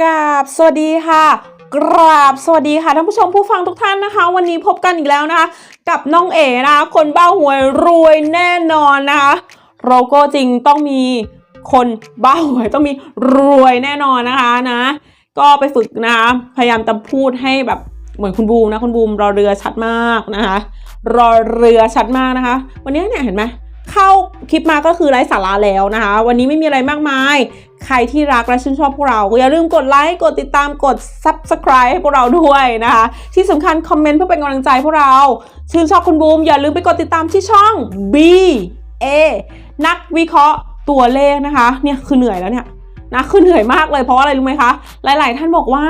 กราบสวัสดีค่ะ กราบสวัสดีค่ะท่านผู้ชมผู้ฟังทุกท่านนะคะ วันนี้พบกันอีกแล้วนะคะ กับน้องเอ๋นะคะคนบ้าหวยรวยแน่นอนนะคะโลโก้จริงต้องมีคนบ้าหวยต้องมีรวยแน่นอนนะคะนะ ก็ไปฝึกนะคะพยายามจะพูดให้แบบเหมือนคุณบูมนะคุณบูมรอเรือชัดมากนะคะ รอเรือชัดมากนะคะ วันนี้เนี่ยเห็นไหม เข้าคลิปมาก็คือไร้สาระแล้วนะคะ วันนี้ไม่มีอะไรมากมาย ใครที่รักและชื่นชอบพวกเราก็อย่าลืมกดไลค์กดติดตามกด subscribe ให้พวกเราด้วยนะคะ ที่สำคัญคอมเมนต์เพื่อเป็นกำลังใจพวกเรา ชื่นชอบคุณบูมอย่าลืมไปกดติดตามที่ช่อง B A นักวิเคราะห์ตัวเลขนะคะ เนี่ยคือเหนื่อยแล้วเนี่ยนะคือเหนื่อยมากเลยเพราะอะไรรู้ไหมคะ หลาย ๆ ท่านบอกว่า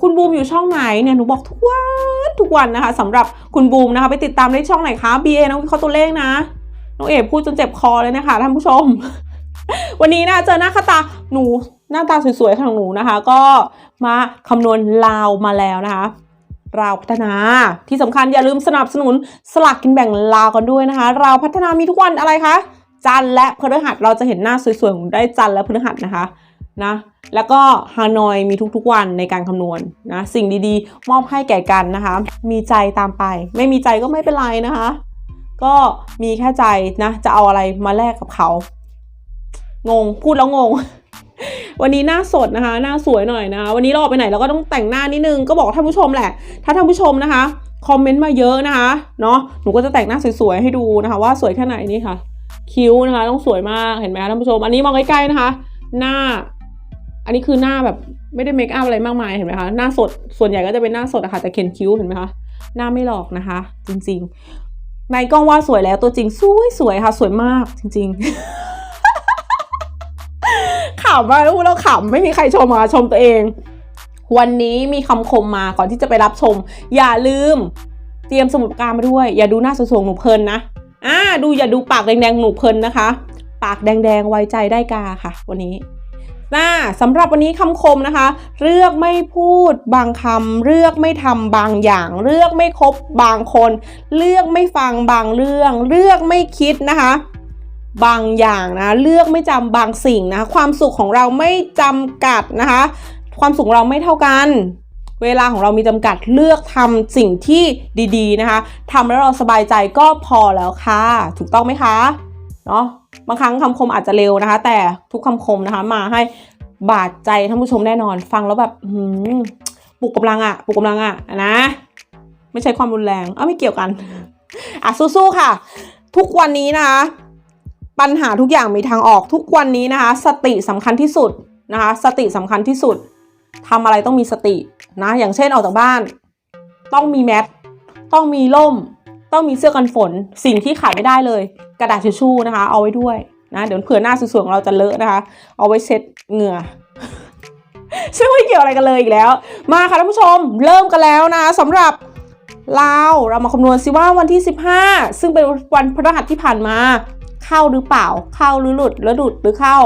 คุณบูมอยู่ช่องไหนเนี่ยหนูบอกทุกวันทุกวันนะคะสำหรับคุณบูมนะคะ ไปติดตามได้ช่องไหนคะ B A นักวิเคราะห์ตัวเลขนะ น้องเอ๋พูดจนเจ็บคอเลยนะคะท่านผู้ชม วันนี้นะเจอหน้าคาตาหนูหน้าตาสวยๆของหนูนะคะ ก็มาคำนวณลาวมาแล้วนะคะราวพัฒนาที่สำคัญอย่าลืมสนับสนุนสลากกินแบ่งลาวกันด้วยนะคะราวพัฒนามีทุกวันอะไรคะจันและพฤหัสเราจะเห็นหน้าสวยๆของได้จันและพฤหัสนะคะนะแล้วก็ฮานอยมีทุกๆวันในการคำนวณนะสิ่งดีๆ มอบให้แก่กันนะคะ มีใจตามไป ไม่มีใจก็ไม่เป็นไรนะคะ ก็มีแค่ใจนะ จะเอาอะไรมาแลกกับเขา งง พูดแล้วงง วันนี้หน้าสดนะคะ หน้าสวยหน่อยนะคะ วันนี้เราออกไปไหนเราก็ต้องแต่งหน้านิดนึง ก็บอกท่านผู้ชมแหละ ถ้าท่านผู้ชมนะคะ คอมเมนต์มาเยอะนะคะ เนาะหนูก็จะแต่งหน้าสวยๆให้ดูนะคะ ว่าสวยแค่ไหนนี่ค่ะ คิ้วนะคะ ต้องสวยมาก เห็นไหมคะท่านผู้ชม อันนี้มองใกล้ๆนะคะ หน้า อันนี้คือหน้าแบบไม่ได้เมคอัพอะไรมากมาย เห็นไหมคะ หน้าสด ส่วนใหญ่ก็จะเป็นหน้าสดอะค่ะ แต่เขียนคิ้วเห็นไหมคะ หน้าไม่หลอกนะคะ จริงๆ ในกล้องว่าสวยแล้วตัวจริงสวยสวยค่ะ สวยมากจริงๆขำมาพูดแล้วขำไม่มีใครชมมาชมตัวเอง วันนี้มีคำคมมาก่อนที่จะไปรับชม อย่าลืม เตรียมสมุดปากกามาด้วย อย่าดูหน้าสวยๆหนูเพลินนะอ่าดูอย่าดูปากแดงๆหนูเพลินนะคะ ปากแดงๆไว้ใจได้กาค่ะ วันนี้ น่าสำหรับวันนี้คำคมนะคะ เลือกไม่พูดบางคำเลือกไม่ทำบางอย่าง เลือกไม่คบ บางคน เลือกไม่ฟังบางเรื่อง เลือกไม่คิดนะคะ บางอย่างนะ เลือกไม่จำบางสิ่งนะ ความสุขของเราไม่จำกัดนะคะ ความสุขเราไม่เท่ากัน เวลาของเรามีจำกัดเลือกทำสิ่งที่ดี ๆ นะคะทำแล้วเราสบายใจก็พอแล้วค่ะ ถูกต้องไหมคะ เนาะบางครั้งคำคมอาจจะเร็วนะคะ แต่ทุกคำคมนะคะ มาให้บาดใจท่านผู้ชมแน่นอน ฟังแล้วแบบหือปลุกกำลังอะปลุกกำลังอะนะ ไม่ใช่ความรุนแรงเอ้าไม่เกี่ยวกันอะสู้ๆค่ะ ทุกวันนี้นะคะ ปัญหาทุกอย่างมีทางออกทุกวันนี้นะคะ สติสำคัญที่สุดนะคะ สติสำคัญที่สุดทำอะไรต้องมีสตินะ อย่างเช่นออกจากบ้าน ต้องมีแมสต้องมีร่ม ต้องมีเสื้อกันฝน สิ่งที่ขาดไม่ได้เลย กระดาษทิชชู่นะคะ เอาไว้ด้วยนะเดี๋ยวเผื่อหน้าสวยๆของเราจะเลอะนะคะ เอาไว้เช็ดเหงื่อซึ่งไม่เกี่ยวอะไรกันเลยอีกแล้ว มาค่ะท่านผู้ชมเริ่มกันแล้วนะสำหรับลาวเรามาคำนวณซิว่าวันที่ 15 ซึ่งเป็นวันพฤหัสที่ผ่านมา เข้าหรือเปล่า เข้าหรือหลุดแล้วหลุดหรือเข้า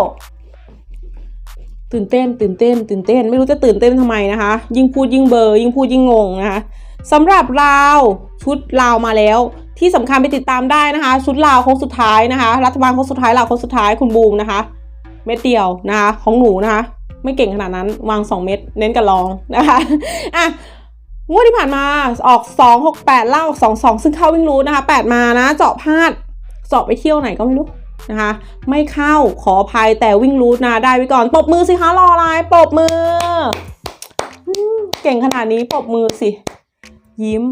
ตื่นเต้น ตื่นเต้น ตื่นเต้น ไม่รู้จะตื่นเต้นทำไมนะคะ ยิ่งพูดยิ่งเบอร์ยิ่งพูดยิ่งงงนะคะสำหรับลาวชุดลาวมาแล้ว ที่สำคัญไปติดตามได้นะคะ ชุดลาวโค้งสุดท้ายนะคะ รัฐบาลโค้งสุดท้ายลาวโค้งสุดท้ายคุณบูมนะคะ เม็ดเดียวนะคะ ของหนูนะคะ ไม่เก่งขนาดนั้นวาง 2 เม็ดเน้นกับรองนะคะอะงวดที่ผ่านมาออก 2 6 8ล่าออก2 2 ซึ่งเข้าวิ่งรู้นะคะ 8 มานะ เจาะพลาดเจาะไปเที่ยวไหนก็ไม่รู้นะคะ ไม่เข้าขออภัยแต่วิ่งรู้นะได้ไว้ก่อนปรบมือสิคะรออะไรปรบมือ เก่งขนาดนี้ปรบมือสิ ยิ้ม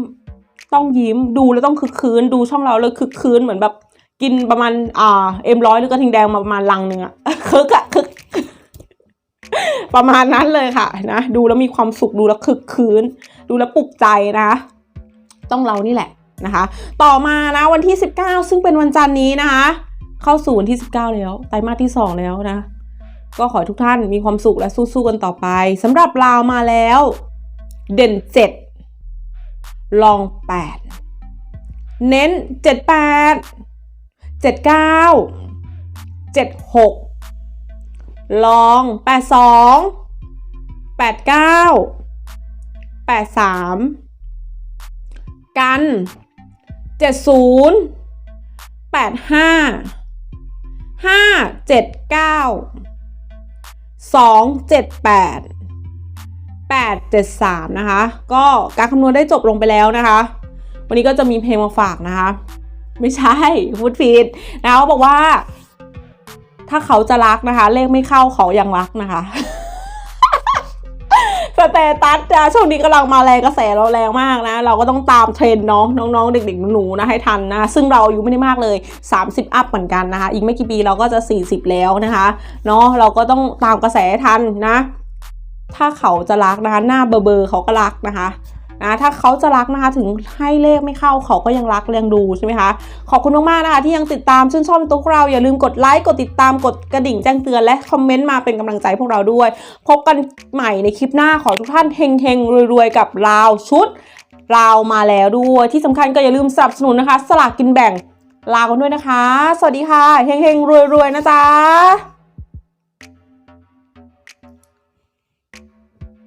ต้องยิ้มดูแล้วต้องคึกคืนดูช่องเราเลยคึกคืนเหมือนแบบกินประมาณอ่าเอ็มร้อยหรือกระทิงแดงมาประมาณลังหนึ่งอะคึกอะคึก ประมาณนั้นเลยค่ะนะดูแล้วมีความสุขดูแล้วคึกคืนดูแล้วปลุกใจนะต้องเรานี่แหละนะคะ ต่อมานะวันที่ 19 ซึ่งเป็นวันจันทร์นี้นะคะ เข้าสู่วันที่ 19 แล้วไตรมาสที่ 2 แล้วนะ ก็ขอให้ทุกท่านมีความสุขและสู้ๆกันต่อไปสำหรับลาวมาแล้ว เด่น 7 ลอง 8 เน้น 78 79 76 ลอง 82 89 83 กัน 70 85 5 7 9 2 7 8 873 นะคะ ก็การคำนวณได้จบลงไปแล้วนะคะ วันนี้ก็จะมีเพลงมาฝากนะคะ ไม่ใช่พูดผิดนะเขาบอกว่า ถ้าเขาจะรักนะคะ เลขไม่เข้าเขายังรักนะคะสเตตัสจะช่วงนี้กำลังมาแรงกระแสเราแรงมากนะ เราก็ต้องตามเทรนเนาะน้องๆ เด็กๆหนูๆนะให้ทันนะ ซึ่งเราอายุไม่ได้มากเลย 30 อัพเหมือนกันนะคะ อีกไม่กี่ปีเราก็จะ 40 แล้วนะคะเนาะเราก็ต้องตามกระแสให้ทันนะ ถ้าเขาจะรักนะคะหน้าเบอร์เบอร์เขาก็รักนะคะนะถ้าเขาจะรักนะคะถึงให้เลขไม่เข้าเขาก็ยังรักยังดูใช่ไหมคะขอบคุณมากๆนะคะที่ยังติดตามชื่นชอบในตัวพวกเราอย่าลืมกดไลค์กดติดตามกดกระดิ่งแจ้งเตือนและคอมเมนต์มาเป็นกำลังใจพวกเราด้วย พบกันใหม่ในคลิปหน้าขอทุกท่านเฮงๆรวยๆกับราวชุดราวมาแล้วด้วยที่สำคัญก็อย่าลืมสนับสนุนนะคะ สลากกินแบ่งลากันด้วยนะคะ สวัสดีค่ะเฮงๆรวยๆนะจ๊ะ